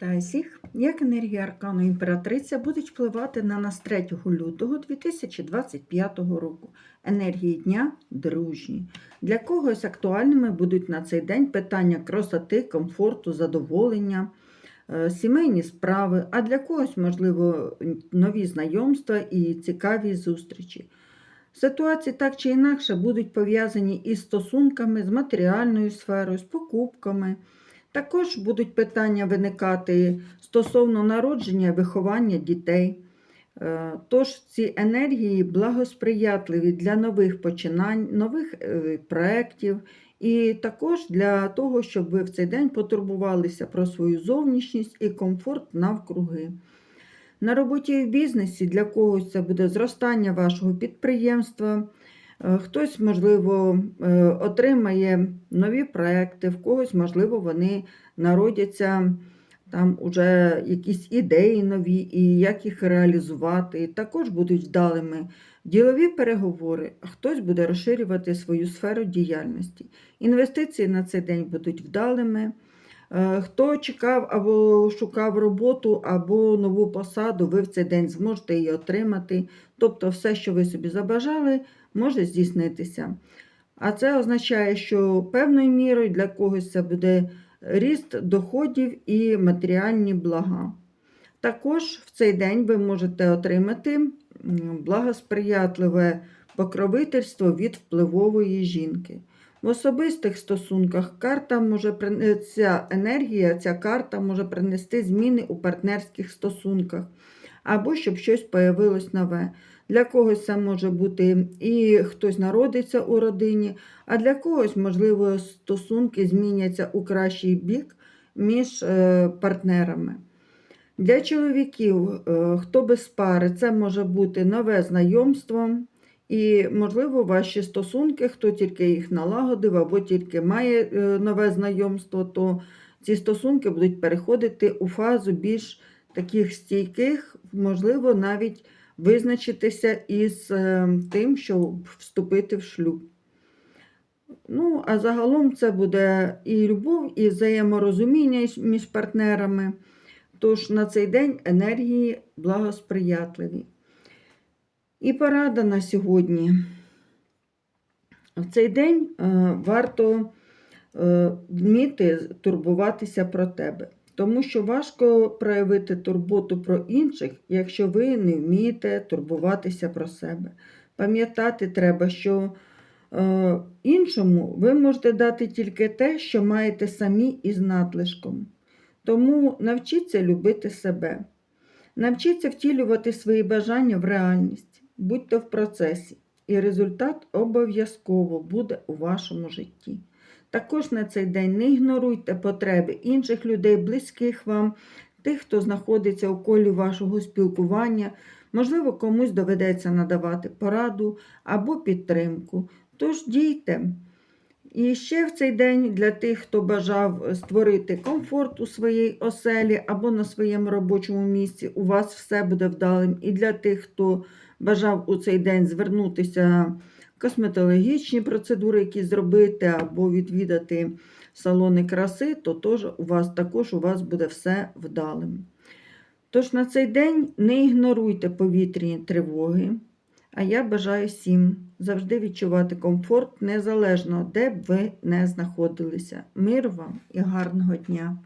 Та всіх, як енергія аркану імператриця будуть впливати на нас 3 лютого 2025 року. Енергії дня дружні. Для когось актуальними будуть на цей день питання красоти, комфорту, задоволення, е, сімейні справи, а для когось, можливо, нові знайомства і цікаві зустрічі. Ситуації так чи інакше будуть пов'язані із стосунками, з матеріальною сферою, з покупками. Також будуть питання виникати стосовно народження, виховання дітей. Е, Тож ці енергії благосприятливі для нових починань, нових е, проєктів, і також для того, щоб ви в цей день потурбувалися про свою зовнішність і комфорт навкруги. На роботі і в бізнесі для когось це буде зростання вашого підприємства. Е, Хтось, можливо, е, отримає нові проекти, в когось, можливо, вони народяться там уже якісь ідеї нові, і як їх реалізувати. Також будуть вдалими ділові переговори, хтось буде розширювати свою сферу діяльності. Інвестиції на цей день будуть вдалими. Е, Хто чекав або шукав роботу, або нову посаду, ви в цей день зможете її отримати. Тобто, все, що ви собі забажали, може здійснитися. А це означає, що певною мірою для когось це буде ріст доходів і матеріальні блага. Також в цей день ви можете отримати благосприятливе покровительство від впливової жінки. В особистих стосунках карта може ця енергія, ця карта може принести зміни у партнерських стосунках, або щоб щось появилось нове. Для когось це може бути і хтось народиться у родині, а для когось, можливо, стосунки зміняться у кращий бік між е, партнерами. Для чоловіків, е, хто без пари, це може бути нове знайомство, і, можливо, ваші стосунки, хто тільки їх налагодив або тільки має е, нове знайомство, то ці стосунки будуть переходити у фазу більш таких стійких, можливо, навіть визначитися із е, тим, щоб вступити в шлюб. Ну, а загалом це буде і любов, і взаєморозуміння між партнерами. Тож на цей день енергії благосприятливі. І порада на сьогодні. В цей день е, варто е, вміти турбуватися про тебе, тому що важко проявити турботу про інших, якщо ви не вмієте турбуватися про себе. Пам'ятати треба, що е, іншому ви можете дати тільки те, що маєте самі із надлишком. Тому навчіться любити себе. Навчіться втілювати свої бажання в реальність, будьте в процесі, і результат обов'язково буде у вашому житті. Також на цей день не ігноруйте потреби інших людей, близьких вам, тих, хто знаходиться у колі вашого спілкування. Можливо, комусь доведеться надавати пораду або підтримку. Тож дійте. І ще в цей день для тих, хто бажав створити комфорт у своїй оселі або на своєму робочому місці, у вас все буде вдалим. І для тих, хто бажав у цей день звернутися косметологічні процедури, які зробити, або відвідати салони краси, то тож у вас також у вас буде все вдалим. Тож на цей день не ігноруйте повітряні тривоги. А я бажаю всім завжди відчувати комфорт незалежно, де б ви не знаходилися. Мир вам і гарного дня!